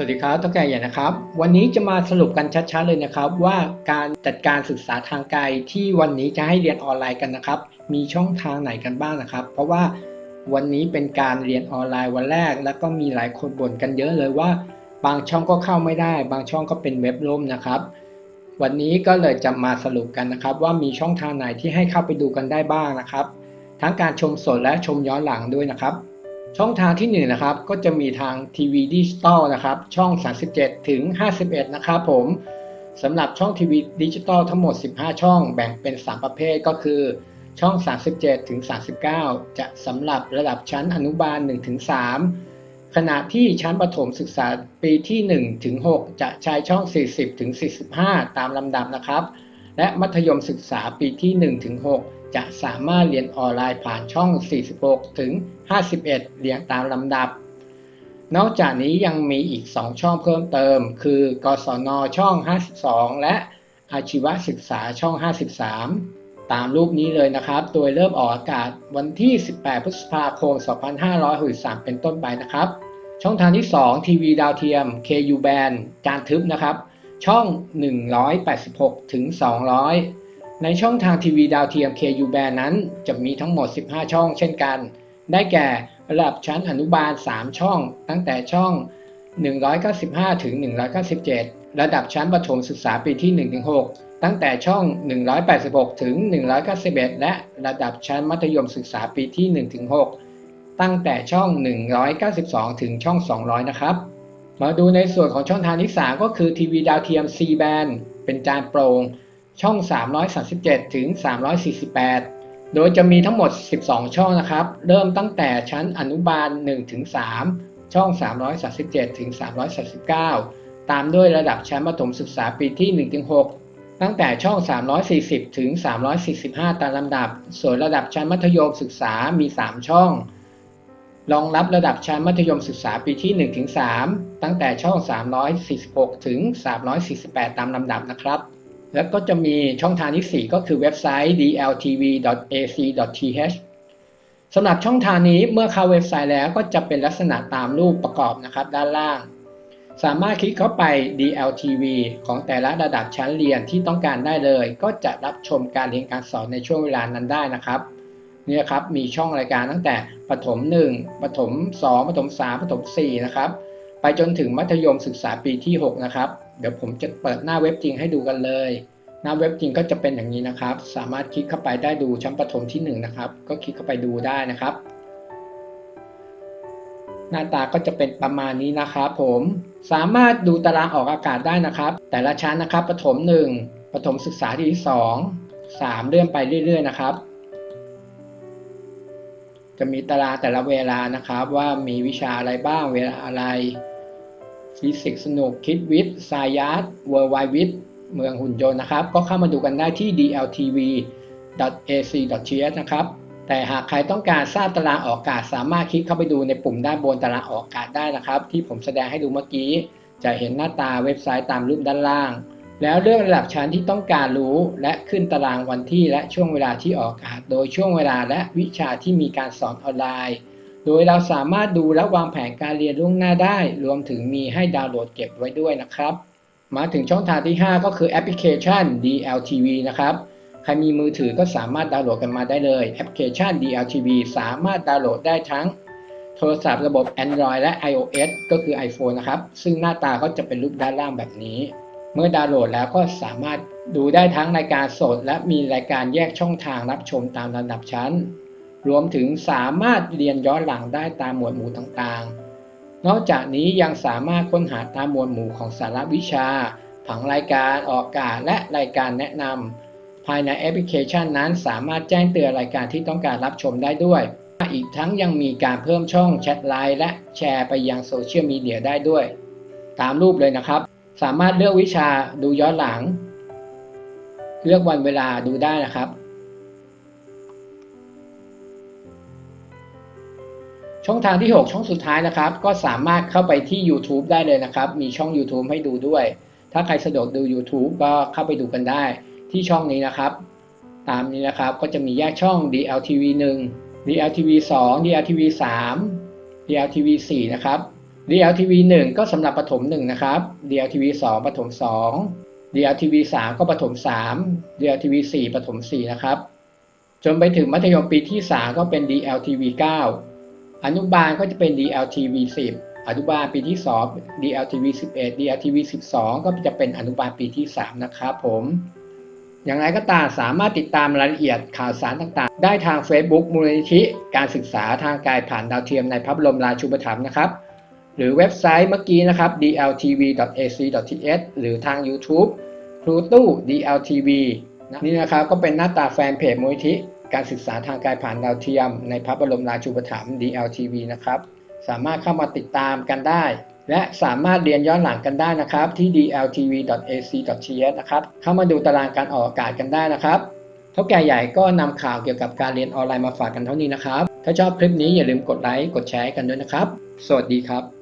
สวัสดีครับต้องแก่ใหญ่นะครับ วันนี้จะมาสรุปกันชัดๆเลยนะครับ ว่าการจัดการศึกษาทางไกลที่วันนี้จะให้เรียนออนไลน์กันนะครับ มีช่องทางไหนกันบ้างนะครับ เพราะว่าวันนี้เป็นการเรียนออนไลน์วันแรก แล้วก็มีหลายคนบ่นกันเยอะเลยว่า บางช่องก็เข้าไม่ได้ บางช่องก็เป็นเว็บล่มนะครับ วันนี้ก็เลยจะมาสรุปกันนะครับ ว่ามีช่องทางไหนที่ให้เข้าไปดูกันได้บ้างนะครับ ทั้งการชมสดและชมย้อนหลังด้วยนะครับ ช่องทางที่1นนะครับก็จะมีทางทีวีดิจิตอลนะครับช่อง 37 ถึง 51 นะครับผมสำหรับช่องทีวีดิจิตอลทั้งหมด 15 ช่องแบ่งเป็น 3 ประเภทก็คือ ช่อง 37 ถึง 39 จะสำหรับระดับชั้นอนุบาล 1 ถึง 3 ขณะที่ชั้นประถมศึกษาปีที่ 1 ถึง 6 จะใช้ช่อง 40 ถึง 45 ตามลำดับนะครับ และมัธยมศึกษาปีที่ 1 ถึง 6 จะสามารถเรียนออนไลน์ผ่านช่อง 46 ถึง 51 เรียงตามลำดับ นอกจากนี้ยังมีอีก 2 ช่องเพิ่มเติม คือกศนช่อง 52 และอาชีวศึกษาช่อง 53 ตามรูปนี้เลยนะครับ โดยเริ่มออกอากาศวันที่ 18 พฤษภาคม 2563 เป็นต้นไปนะครับ ช่องทางที่ 2 ทีวีดาวเทียม KU band การทึบนะครับ ช่อง 186 ถึง 200 ในช่องทางทีวีดาวเทียม KU band นั้น จะมีทั้งหมด 15 ช่องเช่นกัน ได้แก่ระดับชั้นอนุบาล 3 ช่อง ตั้งแต่ช่อง 195 ถึง 197 ระดับชั้นประถมศึกษาปีที่ 1-6 ตั้งแต่ช่อง 186 ถึง 191 และระดับชั้นมัธยมศึกษาปีที่ 1-6 ตั้งแต่ช่อง 192 ถึงช่อง 200 นะครับ มาดูในส่วนของช่องทางที่ 3 ก็คือทีวีดาวเทียม C band เป็นจานโปร่ง ช่อง 337 ถึง 348 โดยจะมีทั้งหมด 12 ช่องนะครับ เริ่มตั้งแต่ชั้นอนุบาล 1 ถึง 3 ช่อง 337 ถึง 339 ตามด้วยระดับชั้นประถมศึกษาปีที่ 1 ถึง 6 ตั้งแต่ช่อง 340 ถึง 345 ตามลำดับ ส่วนระดับชั้นมัธยมศึกษามี 3 ช่องรองรับระดับชั้นมัธยมศึกษาปีที่1ถึง3ตั้งแต่ช่อง 346 ถึง 348 ตามลำดับนะครับ แล้วก็จะมีช่องทางที่ 4 ก็คือเว็บไซต์ dltv.ac.th สำหรับช่องทางนี้เมื่อเข้าเว็บไซต์แล้วก็จะเป็นลักษณะตามรูปประกอบนะครับ ด้านล่าง สามารถคลิกเข้าไป DLTV ของแต่ละระดับชั้นเรียนที่ต้องการได้เลย ก็จะรับชมการเรียนการสอนในช่วงเวลานั้นได้นะครับนี่ครับมีช่องรายการตั้งแต่ประถม 1ประถม 2ประถม 3ประถม 4 นะครับ ไปจนถึงมัธยมศึกษาปีที่ 6 นะครับ เดี๋ยวผมจะเปิดหน้าเว็บจริงให้ดูกันเลย หน้าเว็บจริงก็จะเป็นอย่างนี้นะครับ สามารถคลิกเข้าไปได้ดูชั้นประถมที่1นะครับ ก็คลิกเข้าไปดูได้นะครับ หน้าตาก็จะเป็นประมาณนี้นะครับผมสามารถดูตารางออกอากาศได้นะครับ แต่ละชั้นนะครับประถม 1ประถมศึกษาที่2 3 เลื่อนไปเรื่อย ๆ นะครับ จะมีตารางแต่ละเวลานะครับ ว่ามีวิชาอะไรบ้างเวลาอะไร ฟิสิกส์สนุกคิดวิทย์สายาร์ดเวอร์ไววิทย์เมืองหุ่นยนต์นะครับ ก็เข้ามาดูกันได้ที่ dltv.ac.th นะครับ แต่หากใครต้องการทราบตารางออกอากาศ สามารถคลิกเข้าไปดูในปุ่มด้านบนตารางออกอากาศได้นะครับ ที่ผมแสดงให้ดูเมื่อกี้ จะเห็นหน้าตาเว็บไซต์ตามรูปด้านล่าง แล้วเลือกระดับชั้นที่ต้องการรู้ และขึ้นตารางวันที่และช่วงเวลาที่ออกอากาศ โดยช่วงเวลาและวิชาที่มีการสอนออนไลน์ โดยเราสามารถดูและวางแผนการเรียนล่วงหน้าได้ รวมถึงมีให้ดาวน์โหลดเก็บไว้ด้วยนะครับ มาถึงช่องทางที่ 5 ก็คือแอปพลิเคชัน DLTV นะครับ ใครมีมือถือก็สามารถดาวน์โหลดกันมาได้เลย แอปพลิเคชัน DLTV สามารถดาวน์โหลดได้ทั้งโทรศัพท์ระบบ Android และ iOS ก็คือ iPhone นะครับ ซึ่งหน้าตาก็จะเป็นรูปด้านล่างแบบนี้ เมื่อดาวน์โหลดแล้วก็สามารถดูได้ทั้งรายการสด และมีรายการแยกช่องทางรับชมตามลำดับชั้น รวมถึงสามารถเรียนย้อนหลังได้ตามหมวดหมู่ต่างๆ นอกจากนี้ยังสามารถค้นหาตามหมวดหมู่ของสาระวิชา ผังรายการออกอากาศและรายการแนะนำภายในแอปพลิเคชันนั้นสามารถแจ้งเตือนรายการที่ต้องการรับชมได้ด้วย อีกทั้งยังมีการเพิ่มช่องแชทไลน์และแชร์ไปยังโซเชียลมีเดียได้ด้วย ตามรูปเลยนะครับ สามารถเลือกวิชาดูย้อนหลัง เลือกวันเวลาดูได้นะครับ ช่องทางที่ 6 ช่องสุดท้ายนะครับ ก็สามารถเข้าไปที่ YouTube ได้เลยนะครับ มีช่อง YouTube ให้ดูด้วย ถ้าใครสะดวกดู YouTube ก็เข้าไปดูกันได้ ที่ช่องนี้นะครับ ตามนี้นะครับก็จะมีแยกช่อง DLTV 1 DLTV 2 DLTV 3 DLTV 4 นะครับ DLTV 1 ก็สำหรับประถม1นะครับ DLTV 2ประถม2 DLTV 3 ก็ประถม3 DLTV 4ประถม4นะครับ จนไปถึงมัธยมปีที่ 3 ก็เป็น DLTV 9 อนุบาลก็จะเป็น DLTV 10 อนุบาลปีที่ 2 DLTV 11 DLTV 12 ก็จะเป็นอนุบาลปีที่ 3 นะครับผม อย่างไรก็ตามสามารถติดตามรายละเอียดข่าวสารต่างๆ ได้ทาง Facebook มูลนิธิการศึกษาทางการผ่านดาวเทียมในพระบรมราชูปถัมภ์นะครับหรือเว็บไซต์เมื่อกี้นะครับ dltv.ac.th หรือทาง YouTube ครูตู้ DLTV นะนี่นะครับก็เป็นหน้าตาแฟนเพจมูลนิธิ การศึกษาทางการผ่านดาวเทียม ในพระบรมราชูปถัมภ์ DLTV นะครับ สามารถเข้ามาติดตามกันได้ และสามารถเรียนย้อนหลังกันได้นะครับ ที่ dltv.ac.th นะครับ เข้ามาดูตารางการออกอากาศกันได้นะครับเท่าแก่ใหญ่ก็นำข่าวเกี่ยวกับการเรียนออนไลน์มาฝากกันเท่านี้นะครับ ถ้าชอบคลิปนี้อย่าลืมกดไลค์ กดแชร์กันด้วยนะครับ สวัสดีครับ